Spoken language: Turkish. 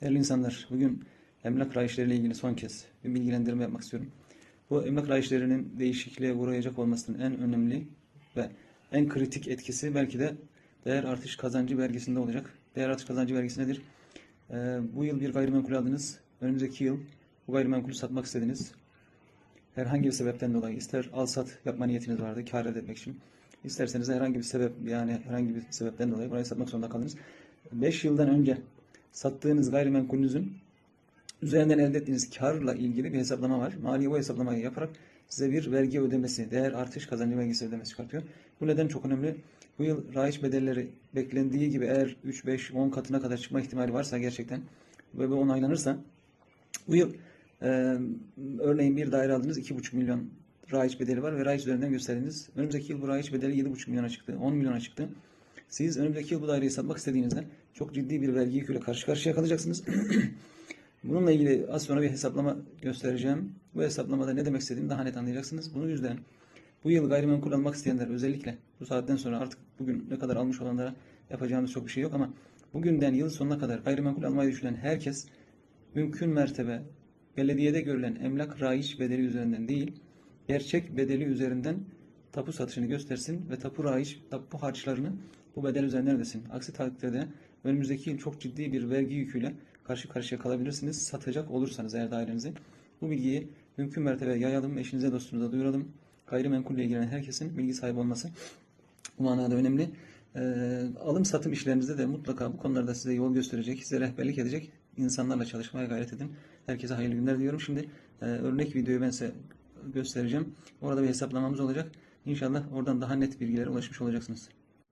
Değerli insanlar, bugün emlak rayişleriyle ilgili son kez bir bilgilendirme yapmak istiyorum. Bu emlak rayişlerinin değişikliğe uğrayacak olmasının en önemli ve en kritik etkisi belki de değer artış kazancı vergisinde olacak. Değer artış kazancı vergisi nedir? Ee, bu yıl bir gayrimenkul aldınız. Önümüzdeki yıl bu gayrimenkulü satmak istediniz. Herhangi bir sebepten dolayı ister al sat yapma niyetiniz vardı kar elde etmek için. İsterseniz herhangi bir sebep yani herhangi bir sebepten dolayı burayı satmak zorunda kaldınız. 5 yıldan önce sattığınız gayrimenkulünüzün üzerinden elde ettiğiniz karla ilgili bir hesaplama var. Maliye bu hesaplamayı yaparak size bir vergi ödemesi, değer artış kazancı vergisi ödemesi çıkartıyor. Bu neden çok önemli. Bu yıl raiç bedelleri beklendiği gibi eğer 3, 5, 10 katına kadar çıkma ihtimali varsa gerçekten ve bu onaylanırsa bu yıl e, örneğin bir daire aldınız 2,5 milyon raiç bedeli var ve raiç üzerinden gösterdiniz. Önümüzdeki yıl bu raiç bedeli 7,5 milyona çıktı, 10 milyona çıktı. Siz önümüzdeki yıl bu daireyi satmak istediğinizde çok ciddi bir vergi yüküyle karşı karşıya kalacaksınız. Bununla ilgili az sonra bir hesaplama göstereceğim. Bu hesaplamada ne demek istediğimi daha net anlayacaksınız. Bunun yüzden bu yıl gayrimenkul almak isteyenler özellikle bu saatten sonra artık bugün ne kadar almış olanlara yapacağımız çok bir şey yok ama bugünden yıl sonuna kadar gayrimenkul almayı düşünen herkes mümkün mertebe belediyede görülen emlak raiç bedeli üzerinden değil, gerçek bedeli üzerinden tapu satışını göstersin ve tapu raiç, tapu harçlarını bu bedel üzerinden ödesin. Aksi takdirde önümüzdeki yıl çok ciddi bir vergi yüküyle karşı karşıya kalabilirsiniz satacak olursanız eğer dairenizi. Bu bilgiyi mümkün mertebe yayalım, eşinize dostunuza duyuralım. Gayrimenkulle ilgilenen herkesin bilgi sahibi olması bu manada önemli. Ee, alım satım işlerinizde de mutlaka bu konularda size yol gösterecek, size rehberlik edecek insanlarla çalışmaya gayret edin. Herkese hayırlı günler diliyorum. Şimdi e, örnek videoyu ben size göstereceğim. Orada bir hesaplamamız olacak. İnşallah oradan daha net bilgilere ulaşmış olacaksınız.